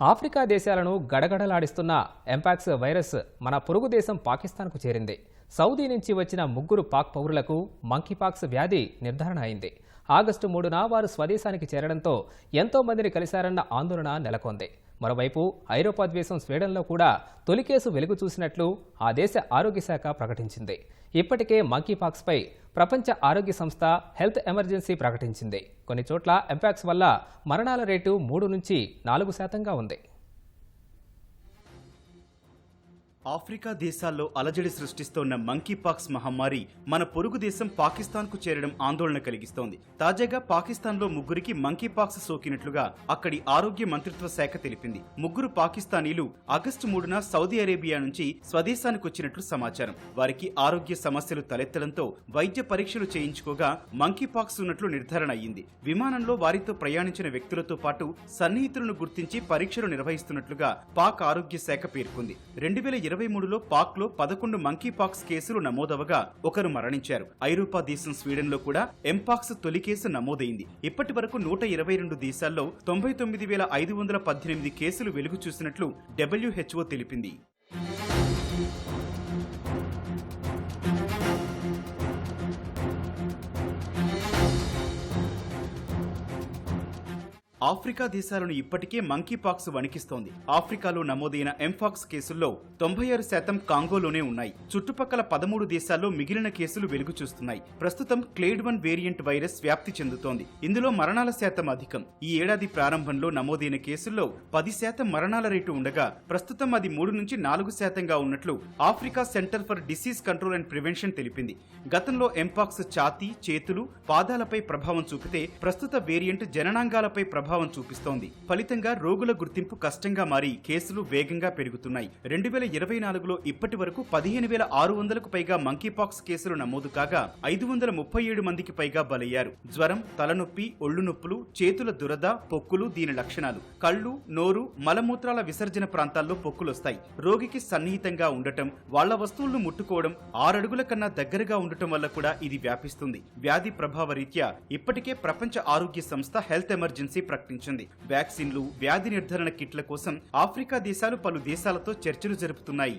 Africa దేశాలను గడగడలాడిస్తున్న mpox virus మన పొరుగు దేశం పాకిస్తాన్కు చేరింది. సౌదీ నుంచి వచ్చిన ముగ్గురు పాక్ పౌరులకు మంకీపాక్స్ వ్యాధి నిర్ధారణ అయింది. ఆగస్టు మూడున వారు స్వదేశానికి చేరడంతో ఎంతో మందిని కలిశారన్న ఆందోళన నెలకొంది. మరోవైపు ఐరోపా ద్వేషం స్వీడన్లో కూడా తొలి కేసు వెలుగు చూసినట్లు ఆ దేశ ఆరోగ్య శాఖ ప్రకటించింది. ఇప్పటికే మంకీపాక్స్పై ప్రపంచ ఆరోగ్య సంస్థ హెల్త్ ఎమర్జెన్సీ ప్రకటించింది. కొన్ని చోట్ల ఎంపాక్స్ వల్ల మరణాల రేటు మూడు నుంచి నాలుగు శాతంగా ఉంది. ఆఫ్రికా దేశాల్లో అలజడి సృష్టిస్తోన్న మంకీపాక్స్ మహమ్మారి మన పొరుగు దేశం పాకిస్తాన్కు చేరడం ఆందోళన కలిగిస్తోంది. తాజాగా పాకిస్తాన్లో ముగ్గురికి మంకీపాక్స్ సోకినట్లుగా అక్కడి ఆరోగ్య మంత్రిత్వ శాఖ తెలిపింది. ముగ్గురు పాకిస్తానీలు ఆగస్టు మూడున సౌదీ అరేబియా నుంచి స్వదేశానికి వచ్చినట్లు సమాచారం. వారికి ఆరోగ్య సమస్యలు తలెత్తడంతో వైద్య పరీక్షలు చేయించుకోగా మంకీపాక్స్ ఉన్నట్లు నిర్ధారణ అయ్యింది. విమానంలో వారితో ప్రయాణించిన వ్యక్తులతో పాటు సన్నిహితులను గుర్తించి పరీక్షలు నిర్వహిస్తున్నట్లుగా పాక్ ఆరోగ్య శాఖ పేర్కొంది. రెండు వేల ఇరవై మూడులో పాక్లో పదకొండు మంకీపాక్స్ కేసులు నమోదవగా ఒకరు మరణించారు. ఐరోపా దేశం స్వీడన్లో కూడా ఎంపాక్స్ తొలి కేసు నమోదైంది. ఇప్పటి వరకు నూట ఇరవై రెండు దేశాల్లో తొంభై తొమ్మిది వేల ఐదు వందల పద్దెనిమిది కేసులు వెలుగు చూసినట్లు డబ్ల్యూహెచ్ఓ తెలిపింది. ఆఫ్రికా దేశాలను ఇప్పటికే మంకీపాక్స్ వణికిస్తోంది. ఆఫ్రికాలో నమోదైన ఎంఫాక్స్ కేసుల్లో తొంభై ఆరు శాతం కాంగోలోనే ఉన్నాయి. చుట్టుపక్కల పదమూడు దేశాల్లో మిగిలిన కేసులు వెలుగు చూస్తున్నాయి ప్రస్తుతం క్లేడ్ వన్ వేరియంట్ వైరస్ వ్యాప్తి చెందుతోంది. ఇందులో మరణాల శాతం అధికం. ఈ ఏడాది ప్రారంభంలో నమోదైన కేసుల్లో పది శాతం మరణాల రేటు ఉండగా ప్రస్తుతం అది మూడు నుంచి నాలుగు శాతంగా ఉన్నట్లు Africa centre for disease control and prevention తెలిపింది. గతంలో ఎంపాక్స్ ఛాతీ చేతులు పాదాలపై ప్రభావం చూపితే ప్రస్తుత వేరియంట్ జననాంగాలపై ప్రభావం ప్రభావం చూపిస్తోంది. ఫలితంగా రోగుల గుర్తింపు కష్టంగా మారి కేసులు వేగంగా పెరుగుతున్నాయి. రెండు వేల ఇరవై నాలుగులో ఇప్పటి వరకు పదిహేను వేల ఆరు వందలకు పైగా మంకీపాక్స్ కేసులు నమోదు కాగా ఐదు వందల ముప్పై ఏడు మందికి పైగా బలయ్యారు. జ్వరం తలనొప్పి ఒళ్ళు నొప్పులు చేతుల దురద పొక్కులు దీని లక్షణాలు. కళ్ళు నోరు మలమూత్రాల విసర్జన ప్రాంతాల్లో పొక్కులొస్తాయి. రోగికి సన్నిహితంగా ఉండటం వాళ్ళ వస్తువులను ముట్టుకోవడం ఆరడుగుల కన్నా దగ్గరగా ఉండటం వల్ల కూడా ఇది వ్యాపిస్తుంది. వ్యాధి ప్రభావ రీత్యా ఇప్పటికే ప్రపంచ ఆరోగ్య సంస్థ హెల్త్ ఎమర్జెన్సీ ప్రకటించింది. వ్యాక్సిన్లు వ్యాధి నిర్ధారణ కిట్ల కోసం ఆఫ్రికా దేశాలు పలు దేశాలతో చర్చలు జరుపుతున్నాయి.